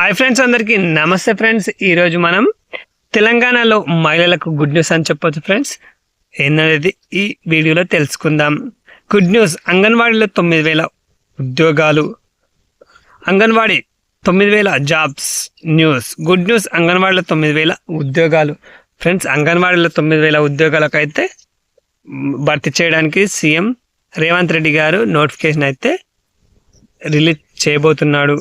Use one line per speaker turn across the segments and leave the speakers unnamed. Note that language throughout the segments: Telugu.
హాయ్ ఫ్రెండ్స్ అందరికీ నమస్తే ఫ్రెండ్స్ ఈరోజు మనం తెలంగాణలో మహిళలకు గుడ్ న్యూస్ అని చెప్పొచ్చు ఫ్రెండ్స్ ఏందనేది ఈ వీడియోలో తెలుసుకుందాం. గుడ్ న్యూస్ అంగన్వాడీలో తొమ్మిది వేల ఉద్యోగాలు. అంగన్వాడీ తొమ్మిది వేల జాబ్స్ న్యూస్ గుడ్ న్యూస్ అంగన్వాడీలో తొమ్మిది వేల ఉద్యోగాలు. ఫ్రెండ్స్ అంగన్వాడీలో తొమ్మిది వేల ఉద్యోగాలకైతే అయితే భర్తీ చేయడానికి సీఎం రేవంత్ రెడ్డి గారు నోటిఫికేషన్ అయితే రిలీజ్ చేయబోతున్నాడు.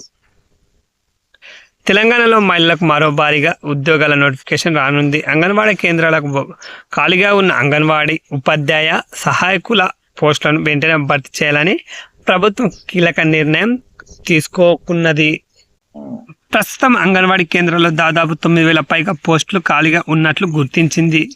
తెలంగాణలో మహిళలకు మరో భారీగా ఉద్యోగాల నోటిఫికేషన్ రానుంది. అంగన్వాడీ కేంద్రాలకు ఖాళీగా ఉన్న అంగన్వాడీ ఉపాధ్యాయ సహాయకుల పోస్టులను వెంటనే భర్తీ చేయాలని ప్రభుత్వం కీలక నిర్ణయం తీసుకోకున్నది. ప్రస్తుతం అంగన్వాడీ కేంద్రంలో దాదాపు తొమ్మిది వేల పైగా పోస్టులు ఖాళీగా ఉన్నట్లు గుర్తించింది.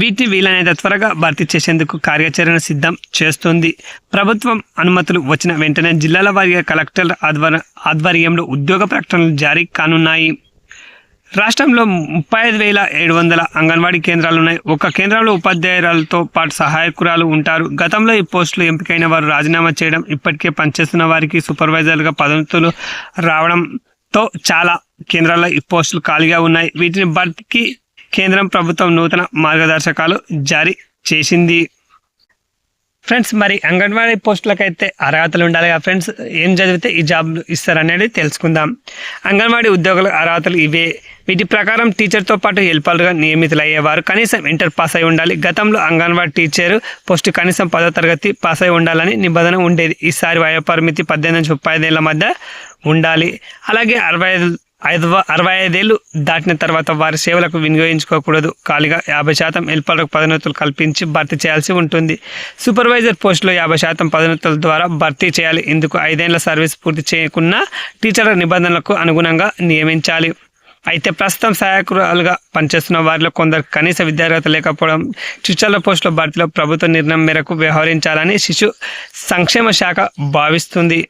వీటిని వీలైనంత త్వరగా భర్తీ చేసేందుకు కార్యాచరణ సిద్ధం చేస్తుంది. ప్రభుత్వం అనుమతులు వచ్చిన వెంటనే జిల్లాల వారీగా కలెక్టర్ ఆధ్వర్ ఆధ్వర్యంలో ఉద్యోగ ప్రకటనలు జారీ కానున్నాయి. రాష్ట్రంలో ముప్పై ఐదు వేల ఏడు వందల అంగన్వాడీ కేంద్రాలు ఉన్నాయి. ఒక కేంద్రంలో ఉపాధ్యాయురాలతో పాటు సహాయకురాలు ఉంటారు. గతంలో ఈ పోస్టులు ఎంపికైన వారు రాజీనామా చేయడం ఇప్పటికే పనిచేస్తున్న వారికి సూపర్వైజర్లుగా పదవులు రావడంతో చాలా కేంద్రాల్లో ఈ పోస్టులు ఖాళీగా ఉన్నాయి. వీటిని భర్తీకి కేంద్రం ప్రభుత్వం నూతన మార్గదర్శకాలు జారీ చేసింది. ఫ్రెండ్స్ మరి అంగన్వాడీ పోస్టులకైతే అర్హతలు ఉండాలి కదా ఫ్రెండ్స్? ఏం చదివితే ఈ జాబ్ ఇస్తారనేది తెలుసుకుందాం. అంగన్వాడీ ఉద్యోగుల అర్హతలు ఇవే. వీటి ప్రకారం టీచర్తో పాటు హెల్పర్గా నియమితులయ్యేవారు కనీసం ఇంటర్ పాస్ అయి ఉండాలి. గతంలో అంగన్వాడీ టీచర్ పోస్ట్ కనీసం పదో తరగతి పాస్ అయి ఉండాలని నిబంధన ఉండేది. ఈసారి వయో పరిమితి పద్దెనిమిది నుంచి ముప్పై ఐదేళ్ళ మధ్య ఉండాలి. అలాగే అరవై ఐదు ఐదు అరవై ఐదేళ్ళు దాటిన తర్వాత వారి సేవలకు వినియోగించుకోకూడదు. ఖాళీగా యాభై శాతం ఎల్పాలకు పదోన్నతులు కల్పించి భర్తీ చేయాల్సి ఉంటుంది. సూపర్వైజర్ పోస్టులో యాభై శాతం పదోన్నతుల ద్వారా భర్తీ చేయాలి. ఇందుకు ఐదేళ్ళ సర్వీస్ పూర్తి చేయకున్న టీచర్ల నిబంధనలకు అనుగుణంగా నియమించాలి. అయితే ప్రస్తుతం సహాయకురాలుగా పనిచేస్తున్న వారిలో కొందరు కనీస విద్యార్హత లేకపోవడం టీచర్ల పోస్టుల భర్తీలో ప్రభుత్వ నిర్ణయం మేరకు వ్యవహరించాలని శిశు సంక్షేమ శాఖ భావిస్తుంది.